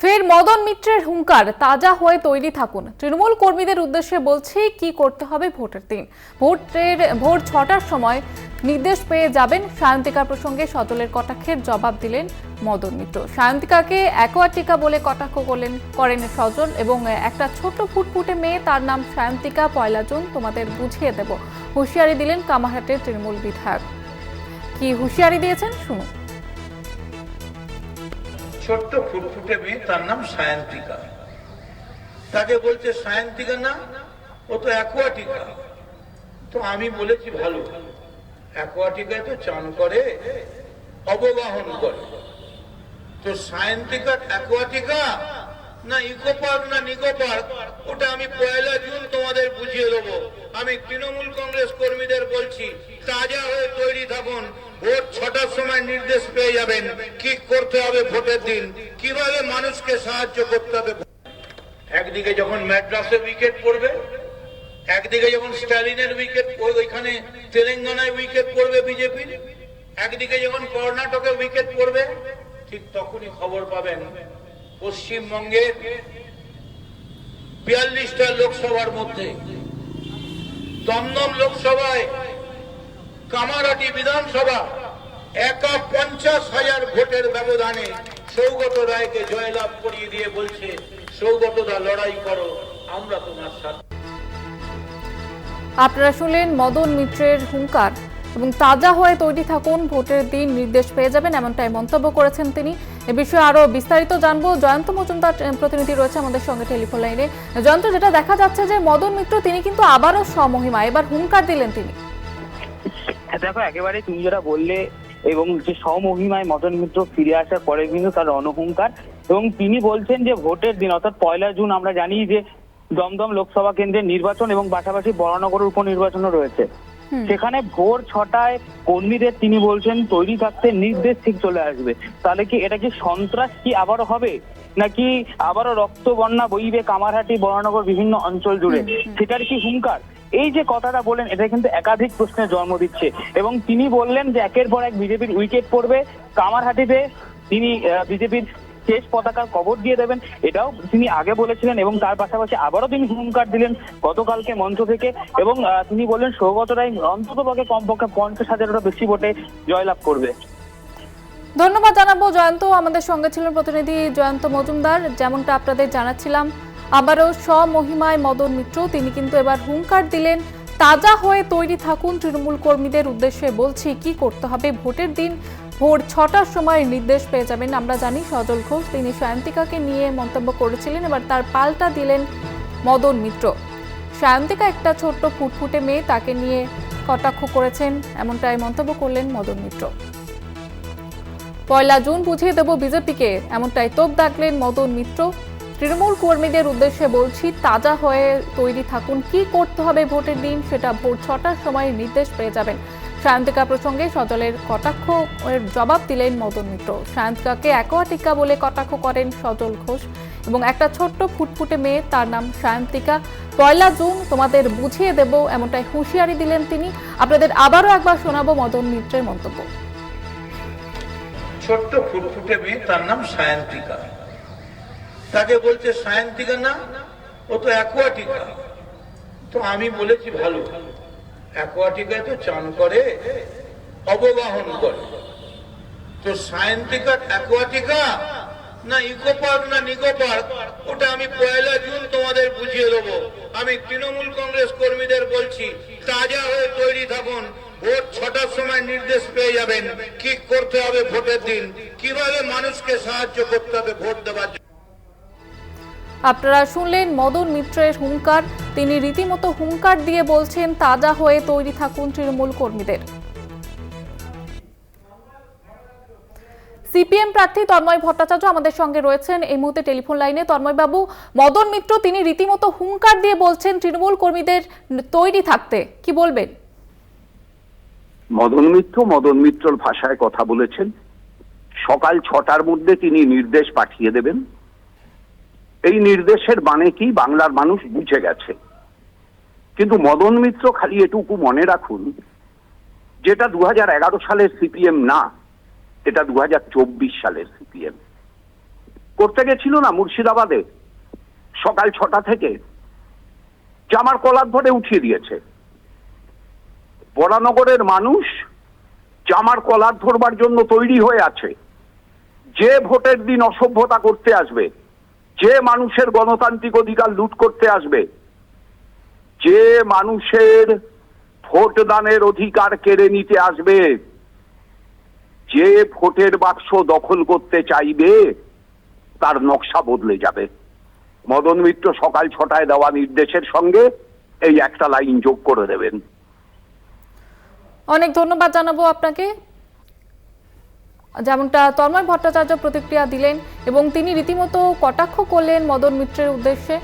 ফের মদন মিত্রের হুঙ্কার তাজা হয়ে তৈরি থাকুন। তৃণমূল কর্মীদের উদ্দেশ্যে বলছি, কি করতে হবে ভোটের দিন? ভোটের, ভোর ছটার সময় নির্দেশ পেয়ে যাবেন সায়ন্তিকার প্রসঙ্গে সজলের কটাক্ষের জবাব দিলেন মদন মিত্র। সায়ন্তিকাকে অ্যাকোয়াটিকা বলে কটাক্ষ করলেন, করেন সজল এবং একটা ছোট ফুটফুটে মেয়ে তার নাম সায়ন্তিকা পয়লা জুন তোমাদের বুঝিয়ে দেব। হুঁশিয়ারি দিলেন কামারহাটের তৃণমূল বিধায়ক। কি হুঁশিয়ারি দিয়েছেন? শুনুন। ছোট্ট ফুটফুটে মেয়ে, তার নাম সায়ন্তিকা। তাকে বলছে, সায়ন্তিকা না, ও তো অ্যাকোয়াটিকা। তো আমি বলেছি, ভালো। অ্যাকোয়াটিকায় তো চান করে, অবগাহন করে। তো সায়ন্তিকার অ্যাকোয়াটিকা না ইকো পার্ক না নিকো পার্ক ওটা আমি পয়লা জুন তোমাদের বুঝিয়ে দেবো। আমি তৃণমূল কংগ্রেস কর্মীদের বলছি, তাজা হয়ে তৈরি থাকুন, ভোট ছটার সময় নির্দেশ পেয়ে যাবেন, কি করতে হবে ভোটের দিন, কীভাবে মানুষকে সাহায্য করতে হবে? একদিকে যখন ম্যাড্রাসে উইকেট পড়বে, একদিকে যখন স্ট্যালিনের উইকেট ওইখানে তেলেঙ্গানায় উইকেট পড়বে বিজেপি একদিকে যখন কর্ণাটকে উইকেট পড়বে, ঠিক তখনই খবর পাবেন পশ্চিমবঙ্গের বিয়াল্লিশটা লোকসভার মধ্যে, দমদম লোকসভায় কামারাটি বিধানসভা একা পঞ্চাশ হাজার ভোটের ব্যবধানে সৌগত রায়কে জয়লাভ করিয়ে দিয়ে বলছে, সৌগতদা লড়াই করো, আমরা তোমার সাথে। আপনারা শুনলেন মদন মিত্রের হুঙ্কার, এবং তাজা হয়ে তৈরি থাকুন ভোটের দিন, নির্দেশ পেয়ে যাবেন, এমনটাই মন্তব্য করেছেন তিনি। এ বিষয়ে আরও বিস্তারিত জানব। জয়ন্ত মজুমদার প্রতিনিধি রয়েছে আমাদের সঙ্গে টেলিফোন লাইনে। জয়ন্ত যেটা দেখা যাচ্ছে যে মদন মিত্র তিনি কিন্তু আবারও স্বমহিমা এবার হুঙ্কার দিলেন তিনি। হ্যাঁ, দেখো একেবারে তুমি যেটা বললে এবং যে স্বমহিমায় মদন মিত্র ফিরে আসার পরে কিন্তু তার রণহুঙ্কার এবং তিনি বলছেন যে ভোটের দিন অর্থাৎ পয়লা জুন আমরা জানি যে দমদম লোকসভা কেন্দ্রের নির্বাচন এবং পাশাপাশি বরানগরের উপনির্বাচনও রয়েছে। সেখানে ভোর ছটায় কর্মীদের তিনি বলছেন তৈরি থাকতে নির্দেশ ঠিক চলে আসবে। তাহলে কি এটা কি সন্ত্রাস কি আবারও হবে? নাকি আবারও রক্ত বন্যা বইবে কামারহাটি বরানগর বিভিন্ন অঞ্চল জুড়ে? সেটার কি হুঙ্কার? এই যে কথাটা বলেন এটা কিন্তু একাধিক প্রশ্নের জন্ম দিচ্ছে। এবং তিনি বললেন যে একের পর এক বিজেপির উইকেট পড়বে। কামারহাটিতে তিনি বিজেপির শেষ পতাকার কবর দিয়ে দেবেন, এটাও তিনি আগে বলেছিলেন এবং তার পাশাপাশি আবারও তিনি হুঙ্কার দিলেন গতকালকে মঞ্চ থেকে এবং তিনি বললেন সৌগত রায় অন্তত পক্ষে কমপক্ষে পঞ্চাশ হাজারেরও বেশি ভোটে জয়লাভ করবে। ধন্যবাদ জানাব জয়ন্ত। আমাদের সঙ্গে ছিলেন প্রতিনিধি জয়ন্ত মজুমদার, যেমনটা আপনাদের জানাচ্ছিলাম। আবারও স্বমহিমায় মদন মিত্র, তিনি কিন্তু এবার হুঙ্কার দিলেন তাজা হয়ে তৈরি থাকুন তৃণমূল কর্মীদের উদ্দেশ্যে বলছি, কি করতে হবে? ভোটের দিন ভোর ছটার সময় নির্দেশ পেয়ে যাবেন। আমরা জানি সজল ঘোষ, তিনি সায়ন্তিকাকে নিয়ে মন্তব্য করেছিলেন, এবার তার পাল্টা দিলেন মদন মিত্র। সায়ন্তিকা একটা ছোট্ট ফুটফুটে মেয়ে, তাকে নিয়ে কটাক্ষ করেছেন, এমনটাই মন্তব্য করলেন মদন মিত্র। পয়লা জুন বুঝিয়ে দেব বিজেপিকে, এমনটাই তোপ দাগলেন মদন মিত্র। তৃণমূল কর্মীদের উদ্দেশ্যে বলছি, তাজা হয়ে তৈরি থাকুন। কি করতে হবে ভোটের দিন? সেটা ভোর ছটার সময় নির্দেশ পেয়ে যাবেন সায়ন্তিকা প্রসঙ্গে সজলের কটাক্ষ জবাব দিলেন মদন মিত্র। সায়ন্তিকাকে অ্যাকোয়াটিকা বলে কটাক্ষ করেন সজল ঘোষ এবং একটা ছোট্ট ফুটফুটে মেয়ে, তার নাম সায়ন্তিকা। পয়লা জুন তোমাদের বুঝিয়ে দেব, এমনটাই হুঁশিয়ারি দিলেন তিনি। আপনাদের আবারও একবার শোনাবো মদন মিত্রের মন্তব্য। ছোট্ট ফুটফুটে মেয়ে, তার নাম সায়ন্তিকা। তাকে বলছে সায়ন্তিকা না ও তো অ্যাকোয়াটিকা। তো আমি বলেছি, ভালো। অ্যাকোয়াটিকায় তো চান করে, অবগাহন করে। তো সায়ন্তিকা অ্যাকোয়াটিকা না ইকো পার্ক না নিকো পার্ক, ওটা আমি পয়লা জুন তোমাদের বুঝিয়ে দেবো। আমি তৃণমূল কংগ্রেস কর্মীদের বলছি, তাজা হয়ে তৈরি থাকুন। ভোট ছটার সময় নির্দেশ পেয়ে যাবেন। কি করতে হবে ভোটের দিন? কীভাবে মানুষকে সাহায্য করতে হবে ভোট দেওয়ার জন্য? আপনারা শুনলেন মদন মিত্রের হুঙ্কার। তিনি রীতিমতো হুঙ্কার দিয়ে বলছেন, তাজা হয়ে তৈরি থাকুন তৃণমূল কর্মীদের। সিপিএম প্রার্থী তন্ময় ভট্টাচার্য আমাদের সঙ্গে রয়েছেন। এই মুহূর্তে টেলিফোন লাইনে তন্ময় বাবু মদন মিত্র, তিনি রীতিমতো হুঙ্কার দিয়ে বলছেন, তৃণমূল কর্মীদের তৈরি থাকতে। কি বলবেন? মদন মিত্র মদন মিত্রর ভাষায় কথা বলেছেন। সকাল ছটার মধ্যে তিনি নির্দেশ পাঠিয়ে দেবেন। এই নির্দেশের মানে কি বাংলার মানুষ বুঝে গেছে? কিন্তু মদন মিত্র খালি এটুকু মনে রাখুন, যেটা দু হাজার এগারো সালের সিপিএম না, এটা দু হাজার চব্বিশ সালের সিপিএম। করতে গেছিল না মুর্শিদাবাদে? সকাল ছটা থেকে। জামার কলার ধরে উঠিয়ে দিয়েছে। বরানগরের মানুষ জামার কলার ধরবার জন্য তৈরি হয়ে আছে। যে ভোটের দিন অসভ্যতা করতে আসবে যে মানুষের গণতান্ত্রিক অধিকার লুট করতে আসবে, যে মানুষের ভোট দানের অধিকার কেড়ে নিতে আসবে, যে ভোটের বাক্স দখল করতে চাইবে, তার নকশা বদলে যাবে। মদন মিত্র সকাল ছটায় দেওয়া নির্দেশের সঙ্গে এই একটা লাইন যোগ করে দেবেন। অনেক ধন্যবাদ জানাব আপনাকে। যেমনটা তন্ময় ভট্টাচার্য প্রতিক্রিয়া দিলেন এবং তিনি রীতিমতো কটাক্ষ করলেন মদন মিত্রের উদ্দেশ্যে।